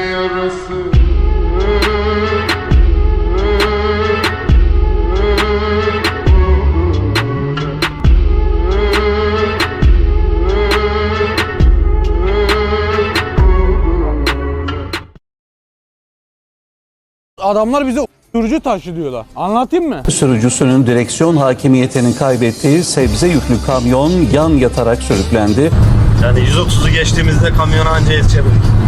yarası Adamlar bize sürücü taşı diyorlar. Anlatayım mı? Sürücüsünün direksiyon hakimiyetini kaybettiği sebze yüklü kamyon yan yatarak sürüklendi. Yani 130'u geçtiğimizde kamyona anca yetişebildik.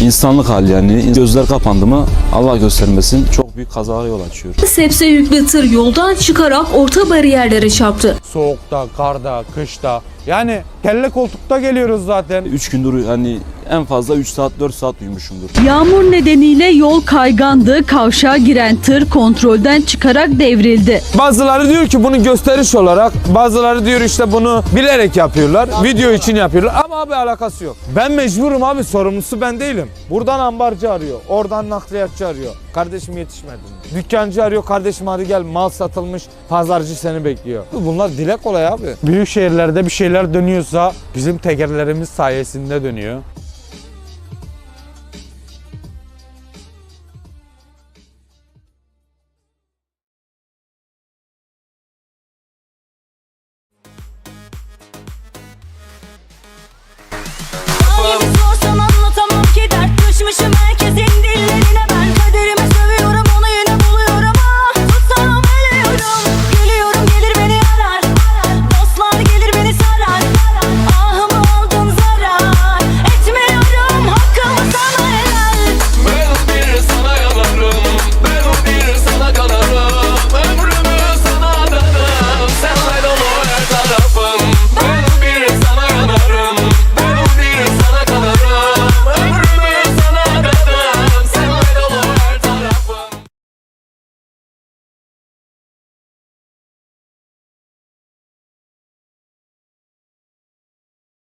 İnsanlık hali yani. Gözler kapandı mı Allah göstermesin çok büyük kazalara yol açıyor. Sebze yüklü tır yoldan çıkarak orta bariyerlere çarptı. Soğukta, karda, kışta. Yani kelle koltukta geliyoruz zaten. 3 gündür hani en fazla 3 saat 4 saat uyumuşumdur. Yağmur nedeniyle yol kaygandı. Kavşağa giren tır kontrolden çıkarak devrildi. Bazıları diyor ki bunu gösteriş olarak, bazıları diyor işte bunu bilerek yapıyorlar, video için yapıyorlar ama abi alakası yok. Ben mecburum abi sorumlusu ben değilim. Buradan ambarcı arıyor, oradan nakliyatçı arıyor. Kardeşim yetişmedi. Dükkancı arıyor, kardeşim hadi gel mal satılmış, pazarcı seni bekliyor. Bunlar dile kolay abi. Büyük şehirlerde bir şeyler dönüyorsa bizim tekerlerimiz sayesinde dönüyor.